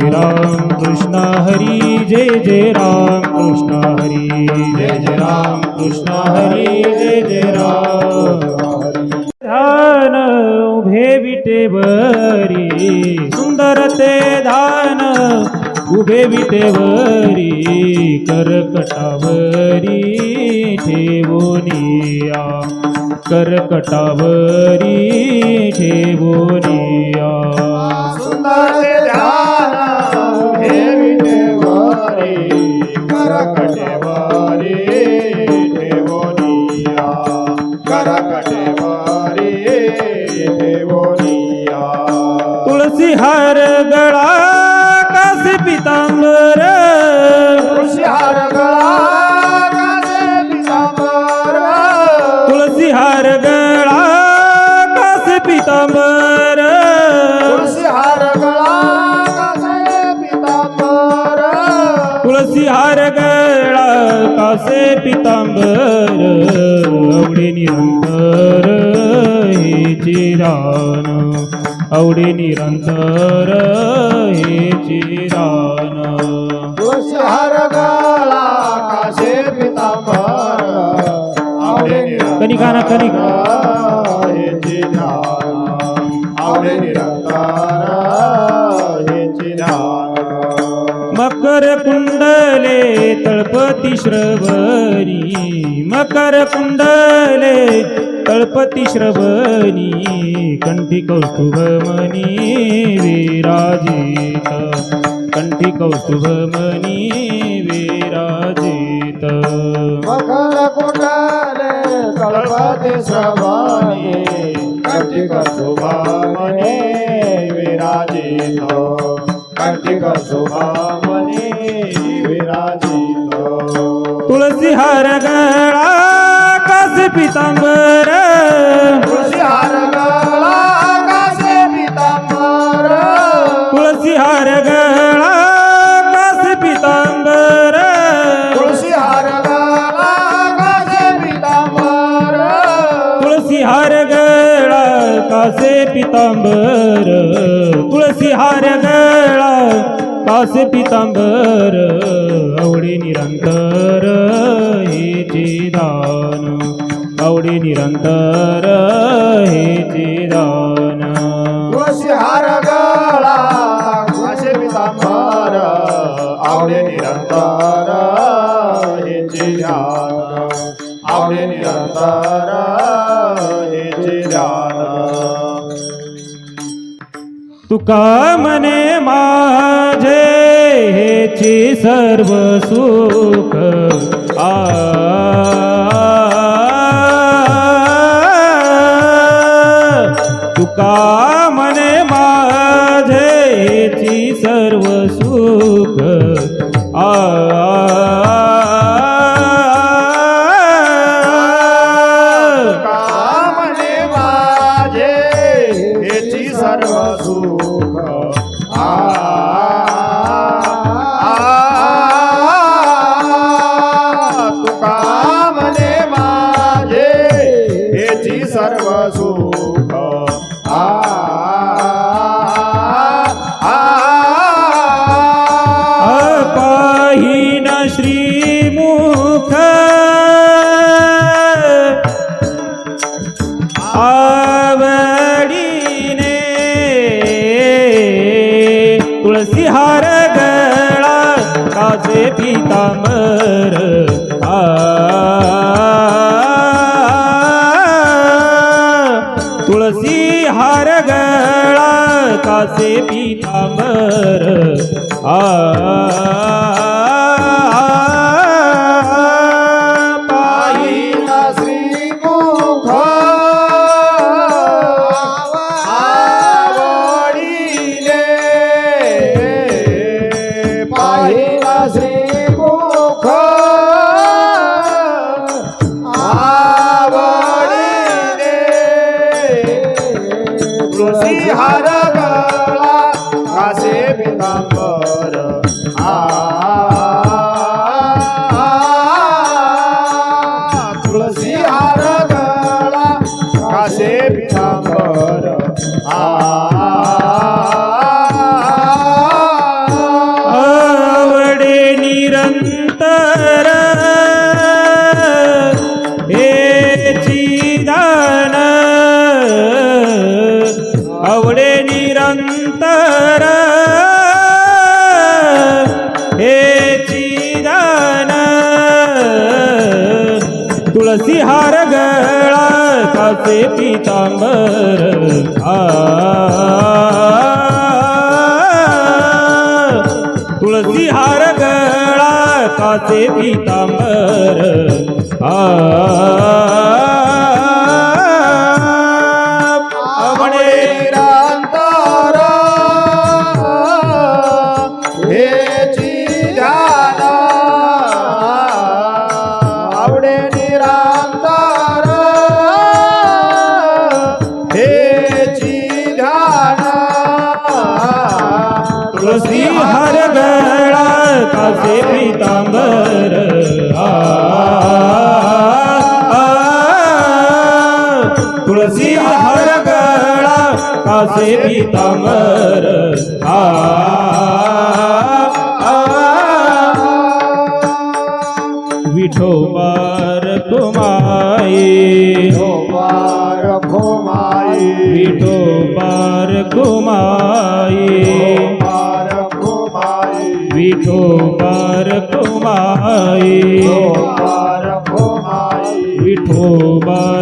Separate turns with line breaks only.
जय राम कृष्ण हरी जय जय राम कृष्ण हरी। जय जय राम कृष्ण हरी जय जय राम। उभे विटेवरी सुंदर ते धान उभे विटेवरी करकटावरी ठेवोनिया करकटावरी ठेवोनिया हार गळा कासे पितांबर.
तुळशी हार गळा कासे पितांबर.
हार गळा कासे पितांबर.
तुळशी हार गळा कासे पितांबर.
तुळसी हार गळा कासे पितांबर. आवडे निरंतर हे चिरान आवडे निरंतर हे चिरान
हार गळा कासे पितांबर आवडे
कनिकाना कनिक
ध्यान आवडे निरंतर हेची ध्यान
मकर कुंडले तळपती श्रवणी मकर कुंडले तळपती श्रवणी कंठी कौस्तुभ मनी विराजित कंठी कौस्तुभ मनी विराजित
मकर कुंडले कल्पते श्रवणे कंटिक शुभामणे विराजित शुभामणे विराजित
तुळसी हार गळा कास पितांबर.
तुळशी हार गळा कासे पितांबर.
तुळसी हार गळा कास पितांबर.
तुळशी हार गळा कासे पितांबर.
तुळसी हार गळा कासे पितांबर गळा कासे पितांबर. आवडे निरंतर. निरंतर हे दान.
तुळशी हार गळा पितांबर आवडे निरंतर हेचे ध्यान आवडे निरंतर हेचे ध्यान
तुका मने माझे हेची सर्व सुख. आ कामने मने माझे हेची सर्व सुख आ
कामने माझे हेची सर्व सुख आ
आवडीने तुळसी हार गळा काचे पितांबर आ तुळसी हार गळा काचे पितांबर आ বিহার तुळसी गळा काचे पितांबर आ गळा काचे पितांबर आ तुळसी हार गळा काचे पितांबर। तुळसी हार गळा काचे पितांबर। विठोबार कुमाई। विठोबार कुमाई। વિઠો બાર
કુમાઈ વિઠો
બાર